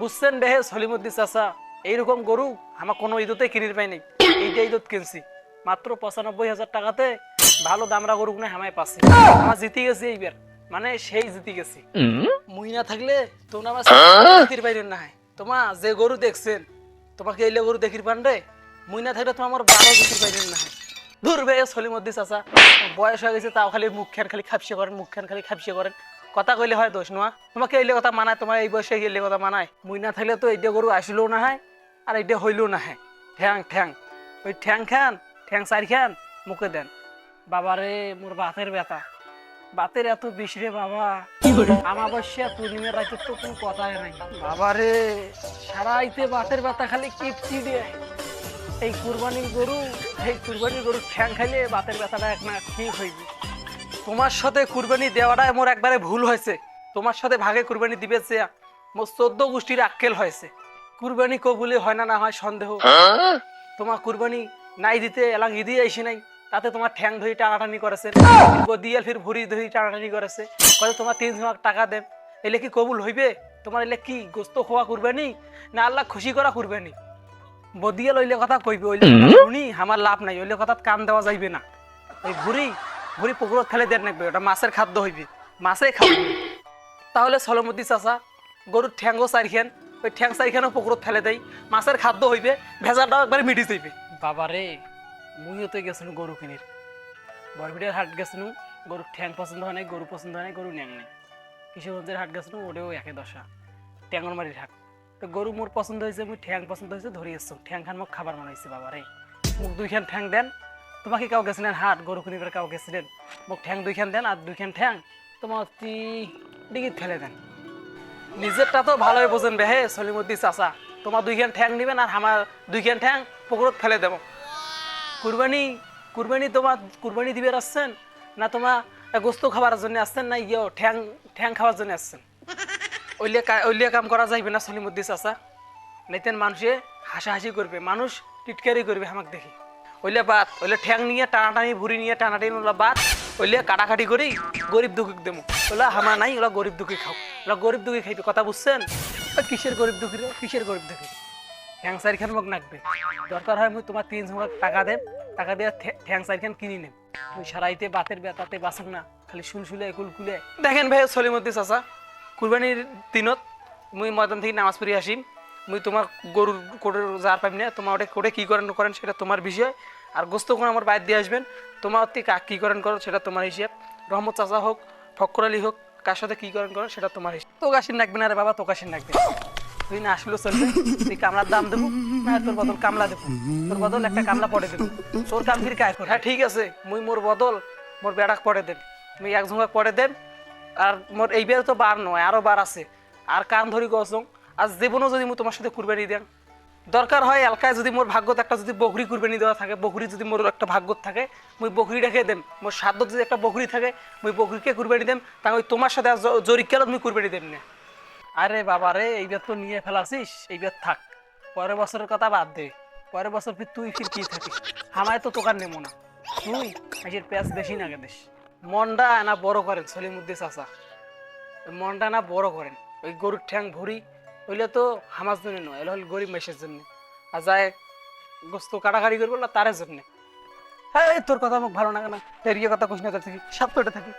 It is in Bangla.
বুঝছেন বেহে সলিমুদ্দিন চাচা এইরকম গরু আমার কোনো ঈদতে কিনির পাই নাই। এইটা ঈদত কিনছি। মাত্র পঁচানব্বই হাজার টাকাতে ভালো দামরা গরু কোনে হামায় পাচ্ছে। আমার জিতে গেছি এইবার। মানে সেই জিতে গেছি। মুই না থাকলে তোমরা আমার জিতির বাইরে না হয়। তোমা যে গরু দেখছেন তোমাকে এইলে গরু দেখির পান রে? মুই না থাকলে তোমার বারো জিতির বাইরে না হয়। দূর বে সলিমুদ্দিন চাচা বয়স হয়ে গেছে তাও খালি মুখ খান খালি খাপসে করেন মুখ খান খালি খাপসে করেন। কথা কইলে হয় দোষ নোয়া তোমাকে এইলে কথা মানায় তোমার এই বয়সে এইলে কথা মানায়। মুই না থাকলে তো এইটা গরু আসলেও না হয় আর এইটা হইলেও না হয় ঠ্যাং ঠ্যাং। ওই ঠ্যাং খান ঠ্যাং চার খান মুখে দেন। বাবারে মোর বাতের ব্যথা বাতের এত বিষ রে বাবা। আমাবস্যা পূর্ণিমার রাতে তো কোনো কথাই নাই। বাবারে সারাইতে বাতের ব্যথা খালি কিপচি দিয়ে। এই কুরবানির গরু এই কুরবানির গরু ঠ্যাং খাইলে বাতের ব্যথাটা এক না ঠিক হইবে তোমার সাথে কুরবানি দেওয়াটা মোর একবারে ভুল হয়েছে। তোমার সাথে ভাগে কুরবানি দিবে যে মোর চোদ্দ গোষ্ঠীর আক্কেল হয়েছে। কুরবানি কবুলে হয় না না হয় সন্দেহ। তোমার কুরবানি নাই দিতে এলাং ইদি আইসি নাই তাতে তোমার ঠ্যাং ধরি টানাটানি করেছে দিয়াল ফির ভুড়ি ধরি টানাটানি করেছে। কত তোমার তিন লাখ টাকা দেব এলে কি কবুল হইবে? তোমার এলে কি গোস্ত খোয়া কুরবানি না আল্লাহ খুশি করা কুরবানি? বদিয়াল লইলে কথা কইবে ওইলে শুনি আমার লাভ নাই ওইলে কথা কান দেওয়া যাইবে না। এই ভুড়ি ভুড়ি পুকুরত ফেলে দেন নাকবে, ওটা মাছের খাদ্য হইবে। মাছে খাবে তাহলে সলমতি চাচা, গরুর ঠ্যাঙ্গো চারিখান ওই ঠ্যাং চারিখানও পুকুরত ফেলে দেয় মাছের খাদ্য হইবে ভেজাটাও একবারে মিটি যাইবে বাবারে মুইও তো গেছিলাম গরু কিনির। বরবিটের হাট গেছিলাম গরুর ঠ্যাং পছন্দ হয় নাই, গরু পছন্দ হয় নাই, গরু ন্যাং নাই। কিশোরগঞ্জের হাট গেছিলাম ওটাও একই দশা। ট্যাঙ্গরমারির হাট। তো গরু মোর পছন্দ হয়েছে মুই ঠ্যাং পছন্দ হয়েছে ধরে এসছো ঠ্যাং খান মোক খাবার বানাইছে বাবা রে। মোক দুইখান ঠ্যাং দেন। তোমাকে কাউ গেছিলেন হাট গরু কিনিবার কাউ গেছিলেন মোক ঠ্যাং দুইখান দেন আর দুইখান ঠ্যাং, তোমার অতি ডিগিত ফেলে দেন। নিজেরটা তো ভালোই বোঝেন বে, হে সলিমুদ্দি চাচা। তোমার দুইখান ঠ্যাং নিবেন আর আমার দুইখান ঠ্যাং পুকুরত ফেলে দেব। কুরবানি কুরবানি তোমার কুরবানি দিবে আসছেন? না তোমার গোস্ত খাবার জন্য আসছেন না ইয়ে ঠ্যাং ঠ্যাং খাওয়ার জন্য আসছেন? ওইলে কা- ওইলে কাম করা যাইবে না সলিমুদ্দি চাচা। নাইতেন মানুষে হাসাহাসি করবে, মানুষ টিটকারি করবে আমাকে দেখি। ওইলে বাদ, ওইলে ঠ্যাং নিয়ে টানাটানি, ভুড়ি নিয়ে টানাটানি ওলা বাদ, ওইলে কাটাকাটি করি গরিব দুঃখী দেবো। ওলা হামা নাই ওলা গরিব দুঃখী খাও। ওলা গরিব দুঃখী খাইবে কথা বুঝছেন? কিসের গরিব দুঃখী রে? কিসের গরিব দুঃখী? ঠ্যাং চারিখান মোক নাকবে। দরকার হয় মুই তোমার তিন সময় টাকা দেব টাকা দিয়ে ঠ্যাং চারিখান কিনি নেব ওই সারাইতে, বাতের ব্যথাতে বাসক না, খালি শুলশুলে কুলকুলে। দেখেন ভাই সলিমদ্দি চাচা, কুরবানির দিনত মুই ময়দান থেকে নামাজ পড়ি আসিম। মুই তোমার গরুর কোটের যার পাইম না, তোমার ওটা কোটে কী করেন করেন সেটা তোমার বিষয়। আর গোস্ত কোন আমার বাইর দিয়ে আসবেন, তোমার ওতে কাক কী করেন করো সেটা তোমার হিসেব। রহমত চাচা হোক ফক্কর আলী হোক, কার সাথে কী করেন করেন সেটা তোমার হিসাব। তো কাশিন রাখবে না রে বাবা তো কাশিন রাখবে তুই না আসলেও চলবে, তুই কামলার দাম দেবো, না তোর বদল কামলা দেবো। তোর বদল একটা কামলা পড়ে দেবো। তোর কাম ফির কায় কর। হ্যাঁ ঠিক আছে, মুই মোর বদল, মোর বেড়াক পড়ে দেন। মুই এক ঝুঁকা পড়ে দেন, আর মোর এইবার তো বার নয়, আরও বার আছে। আর কান ধরি গছং আর জীবনও যদি তোমার সাথে কুরবানি দেন দরকার হয় এলাকায় যদি মোর ভাগ্যত একটা যদি বকরি কুরবানি দেওয়া থাকে, বকরি যদি মোর একটা ভাগ্যত থাকে, মুই বকরি রেখে দেম মোর সাধ্য যদি একটা বকরি থাকে, মুই বকরিকে কুরবানি দেম তা তোমার সাথে জরিকালত মুই কুরবানি দেম না। আরে বাবা রে এইবার তো নিয়ে ফেলাছিস এইবার থাক। পরের বছরের কথা বাদ দে। পরের বছর ফির তুই ফির কি থাকিস? আমায় তো তোকার নেব না। তুই নিজের পেঁয়াজ বেশি না দিস মনটা না বড় করেন সলিমুদ্দি চাচা। মনটা না বড় করেন। ওই গরুর ঠ্যাং ভরি হইলে তো হামাজ জন্য নয় এলে হল গরিব মেসের জন্য। আর যায় গোস্ত কাটাকাটি করব তারের জন্য। হ্যাঁ তোর কথা মোক ভালো লাগে না। এর কথা কোশ না তার থেকে পেটে থাকি।